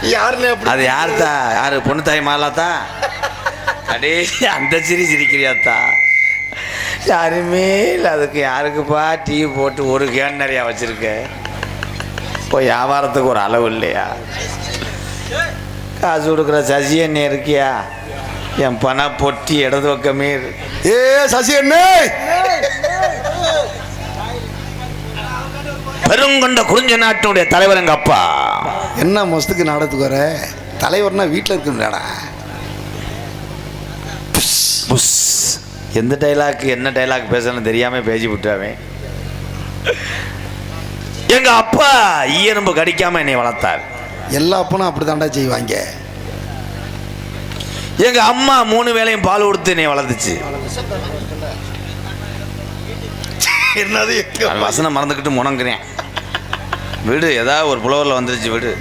யாருன்னு அது யாருத்தா? யாரு? பொண்ணு தாய் மாலாத்தா? அடே அந்த சிரி சிரிக்கிறியாத்தா? யாருமே இல்லை அதுக்கு யாருக்குப்பா? டீ போட்டு ஒரு கேன் நிறையா வச்சிருக்க. இப்போ வியாபாரத்துக்கு ஒரு அளவு இல்லையா? காசு கொடுக்குற சசி என்ன இருக்கியா? என் பண பொட்டி இடது பக்கமே. ஏ சசி அண்ணே! பெருங்கொண்ட குறிஞ்ச நாட்டினுடைய தலைவர் எங்க அப்பா? என்ன மஸ்துக்கு நாடத்துக்கு வர? தலைவர்னா வீட்டில் இருக்கும்லடா. புஸ். எந்த டைலாக் என்ன டைலாக் பேசணும்னு தெரியாம பேசி விட்டாவே எங்க அப்பா ஈயரும்பு கடிக்காம என்னை வளர்த்தார். எல்லா அப்பனும் அப்படி தாண்டா செய்வாங்க. எங்க அம்மா மூணு வேளையும் பால் கொடுத்து என்னை வளர்த்துச்சு. என்னது வசனம் மறந்துக்கிட்டு முணங்குறேன். விடு ஏதாவது ஒரு புலவரில் வந்துருச்சு விடு.